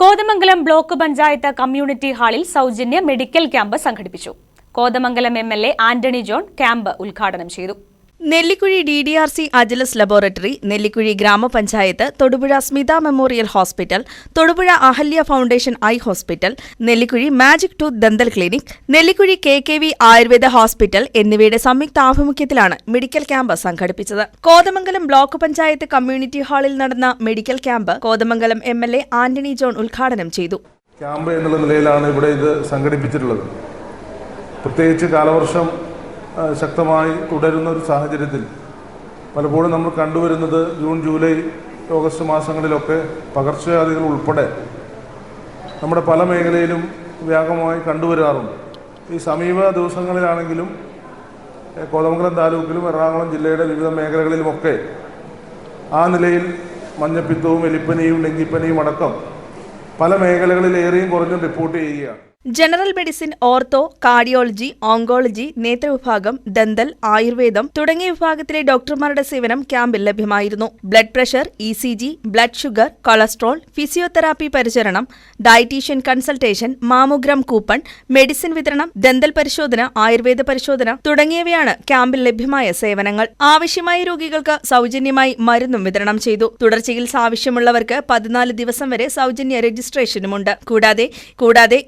Kothamangalam block panchayat community ഹാളിൽ സൗജന്യ medical camp സംഘടിപ്പിച്ചു. കോതമംഗലം എം ആന്റണി ജോൺ ക്യാമ്പ് ഉദ്ഘാടനം ചെയ്തു. Nellikuzhi D D R C Agilus laboratory Nellikuzhi ഗ്രാമപഞ്ചായത്ത് Thodupuzha Smitha memorial hospital Thodupuzha Ahalya foundation eye hospital Nellikuzhi magic tooth dental clinic Nellikuzhi K K V Ayurveda hospital എന്നിവയുടെ സംയുക്ത ആഭിമുഖ്യത്തിലാണ് medical camp സംഘടിപ്പിച്ചത്. Kothamangalam block panchayat community ഹാളിൽ നടന്ന medical camp Kothamangalam M L A Antony John ഉദ്ഘാടനം ചെയ്തു. Camp എന്നുള്ള നിലയിലാണ് ഇവിടെ ഇത് സംഘടിപ്പിച്ചിട്ടുള്ളത്. പ്രത്യേകിച്ച് കാലവർഷം ശക്തമായി തുടരുന്ന ഒരു സാഹചര്യത്തിൽ പലപ്പോഴും നമ്മൾ കണ്ടുവരുന്നത് ജൂൺ ജൂലൈ ഓഗസ്റ്റ് മാസങ്ങളിലൊക്കെ പകർച്ചവ്യാധികൾ ഉൾപ്പെടെ നമ്മുടെ പല മേഖലയിലും വ്യാപകമായി കണ്ടുവരാറുണ്ട്. ഈ സമീപ ദിവസങ്ങളിലാണെങ്കിലും കോതമംഗലം താലൂക്കിലും എറണാകുളം ജില്ലയുടെ വിവിധ മേഖലകളിലുമൊക്കെ ആ നിലയിൽ മഞ്ഞപ്പിത്തവും എലിപ്പനിയും ഡെങ്കിപ്പനിയും അടക്കം പല മേഖലകളിലേറെയും കുറഞ്ഞും റിപ്പോർട്ട് ചെയ്യുകയാണ്. General medicine ortho cardiology oncology നേത്രവിഭാഗം dental ആയുർവേദം തുടങ്ങിയ വിഭാഗത്തിലെ ഡോക്ടർമാരുടെ സേവനം ക്യാമ്പിൽ ലഭ്യമായിരുന്നു. Blood pressure E C G blood sugar cholesterol physiotherapy പരിചരണം dietician consultation mammogram coupon medicine വിതരണം ദന്തൽ പരിശോധന ആയുർവേദ പരിശോധന തുടങ്ങിയവയാണ് ക്യാമ്പിൽ ലഭ്യമായ സേവനങ്ങൾ. ആവശ്യമായ രോഗികൾക്ക് സൗജന്യമായി മരുന്നും വിതരണം ചെയ്തു. തുടർ ചികിത്സ ആവശ്യമുള്ളവർക്ക് പതിനാല് ദിവസം വരെ സൗജന്യ രജിസ്ട്രേഷനുമുണ്ട്. കൂടാതെ കൂടാതെ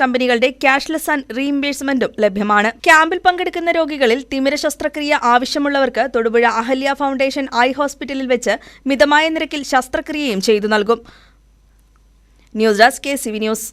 കമ്പനികളുടെ ക്യാഷ്ലെസ് ആൻഡ് റീഇംബേഴ്സ്മെന്റും ലഭ്യമാണ്. ക്യാമ്പിൽ പങ്കെടുക്കുന്ന രോഗികളിൽ തിമിര ശസ്ത്രക്രിയ ആവശ്യമുള്ളവർക്ക് തൊടുപുഴ അഹല്യ ഫൗണ്ടേഷൻ ഐ ഹോസ്പിറ്റലിൽ വെച്ച് മിതമായ നിരക്കിൽ ശസ്ത്രക്രിയയും ചെയ്തു നൽകും. News desk K C V news.